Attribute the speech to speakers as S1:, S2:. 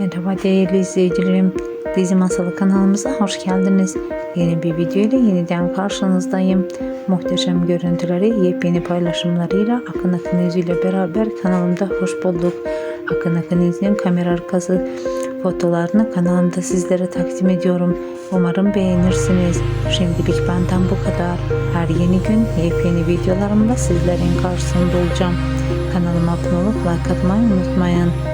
S1: Merhaba değerli izleyicilerim. Dizi Masalı kanalımıza hoş geldiniz. Yeni bir video ile yeniden karşınızdayım. Muhteşem görüntüleri, yepyeni paylaşımlarıyla Akın Akın yüzüyle beraber kanalımda hoş bulduk. Akın Akın yüzünün kamera arkası fotolarını kanalımda sizlere takdim ediyorum. Umarım beğenirsiniz. Şimdilik benden bu kadar. Her yeni gün yepyeni videolarımla sizlerin karşısında olacağım. Kanalıma abone olup like atmayı unutmayın.